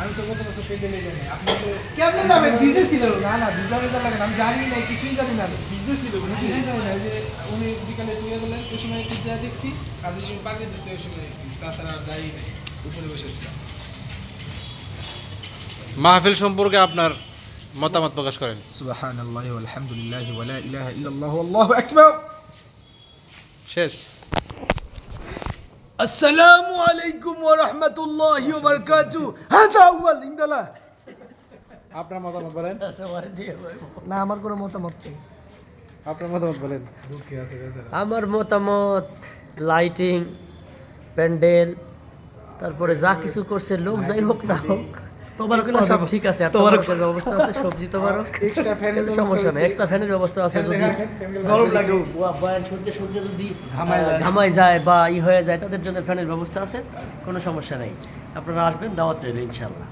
আমি তো গত বছর পেন্ডেলে যাই নাই। আপনি কেমনে যাবেন? ভিজে ছিল। না না ভিজা ভিজা লাগে না। আমি জানি না কিছুই জানি না। ভিজে ছিল আমি কিছুই জানি না। যে উনি বিকালে তুলে গেলেন ওই সময় একটু দেয়া দেখছি আর যে সময় পাকিয়ে দিচ্ছে ওই সময় তাছাড়া আর যাই নাই উপরে বসেছিলাম মাহফিল সম্পর্কে আপনার মতামত প্রকাশ করেন। সুবহান আল্লাহ আলহামদুলিল্লাহ ওয়ালা ইলাহা ইল্লাল্লাহু আল্লাহু আকবার। শেষ। আসসালামু আলাইকুম ورحمة الله وبركاته هذا আউয়াল ইনদাল্লাহ আপনার মতামত বলেন। না আমার কোনো মতামত নেই। আপনার মতামত বলেন। আমার মতামত লাইটিং প্যান্ডেল তারপরে যা কিছু করছে লোক যাই হোক না হোক। এগুলো সব ঠিক আছে আর তোমারকের ব্যবস্থা আছে সবজি তোমারও এক্সট্রা ফ্যানের সমস্যা নেই এক্সট্রা ফ্যানের ব্যবস্থা আছে যদি গরম লাগে বয়ান শুনতে শুনতে যদি ঘামায় যায়। বা ই হয়ে যায় তাদের জন্য ফ্যানের ব্যবস্থা আছে কোনো সমস্যা নেই। আপনারা আসবেন দাওয়াত রইল ইনশাল্লাহ